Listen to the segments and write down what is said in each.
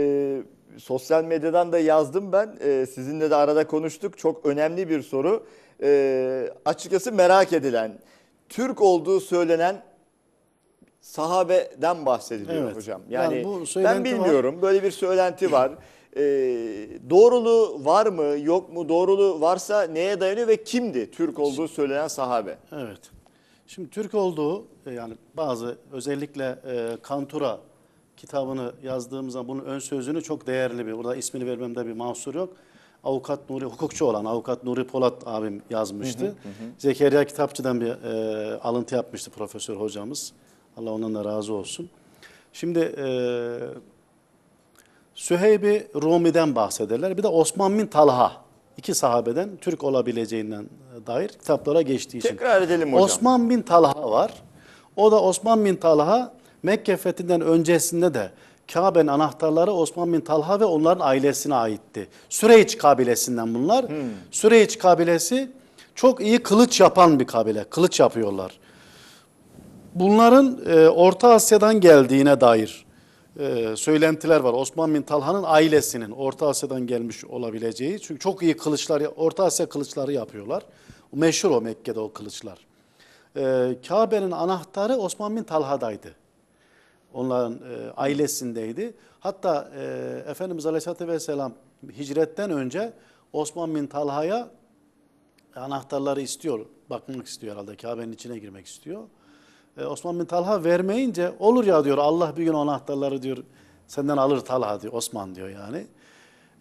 Ee, sosyal medyadan da yazdım ben. Ee, sizinle de arada konuştuk. Çok önemli bir soru. Ee, açıkçası merak edilen, Türk olduğu söylenen sahabeden bahsediliyor Evet. hocam. Yani Yani, bu ben bilmiyorum. Böyle bir söylenti var. Ee, doğruluğu var mı, yok mu? Doğruluğu varsa neye dayanıyor ve kimdi Türk olduğu söylenen sahabe? Evet. Şimdi Türk olduğu e, yani bazı özellikle e, Kantura kitabını yazdığımız zaman bunun ön sözünü çok değerli bir. Burada ismini vermemde bir mahsur yok. Avukat Nuri, hukukçu olan Avukat Nuri Polat abim yazmıştı. Zekeriya Kitapçı'dan bir e, alıntı yapmıştı profesör hocamız. Allah ondan da razı olsun. Şimdi e, Süheyb-i Rumi'den bahsederler. Bir de Osman bin Talha. iki sahabeden Türk olabileceğinden dair kitaplara geçtiği için. Tekrar edelim hocam. Osman bin Talha var. O da Osman bin Talha Mekke fethinden öncesinde de Kabe'nin anahtarları Osman bin Talha ve onların ailesine aitti. Süreyç kabilesinden bunlar. Süreyç kabilesi çok iyi kılıç yapan bir kabile. Kılıç yapıyorlar. Bunların e, Orta Asya'dan geldiğine dair e, söylentiler var. Osman bin Talha'nın ailesinin Orta Asya'dan gelmiş olabileceği. Çünkü çok iyi kılıçlar, Orta Asya kılıçları yapıyorlar. Meşhur o Mekke'de o kılıçlar. E, Kabe'nin anahtarı Osman bin Talha'daydı. Onların e, ailesindeydi. Hatta e, Efendimiz Aleyhisselatü Vesselam hicretten önce Osman bin Talha'ya anahtarları istiyor. Bakmak istiyor herhalde. Kabe'nin içine girmek istiyor. E, Osman bin Talha vermeyince olur ya diyor Allah bir gün anahtarları diyor senden alır Talha diyor Osman diyor yani.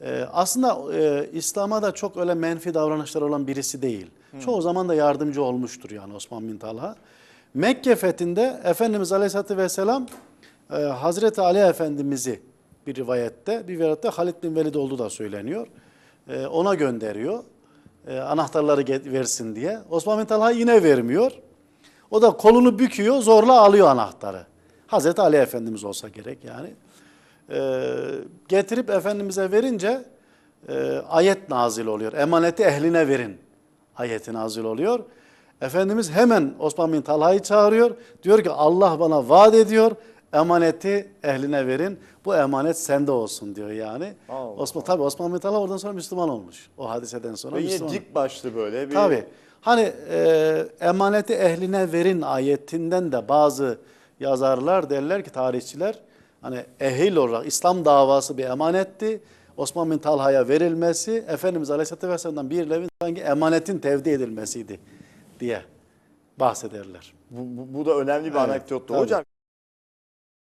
E, aslında e, İslam'a da çok öyle menfi davranışlar olan birisi değil. Çoğu zaman da yardımcı olmuştur yani Osman bin Talha. Mekke fethinde Efendimiz Aleyhisselatü Vesselam e, Hazreti Ali Efendimiz'i bir rivayette, bir rivayette Halid bin Velid olduğu da söyleniyor. E, ona gönderiyor. E, anahtarları versin diye. Osman bin Talha yine vermiyor. O da kolunu büküyor, zorla alıyor anahtarı. Hazreti Ali Efendimiz olsa gerek yani. Ee, getirip Efendimiz'e verince e, ayet nazil oluyor. Emaneti ehline verin ayeti nazil oluyor. Efendimiz hemen Osman bin Talha'yı çağırıyor. Diyor ki Allah bana vaat ediyor. Emaneti ehline verin. Bu emanet sende olsun diyor yani. Allah Osman tabii Osman bin Talha oradan sonra Müslüman olmuş. O hadiseden sonra Ve yine Müslüman. dik başlı böyle bir... Tabii. Hani e, emaneti ehline verin ayetinden de bazı yazarlar derler ki tarihçiler hani ehil olarak İslam davası bir emanetti. Osman bin Talha'ya verilmesi Efendimiz Aleyhisselatü Vesselam'dan bir levin sanki emanetin tevdi edilmesiydi diye bahsederler. Bu, bu, bu da önemli bir Evet, anekdottu. Hocam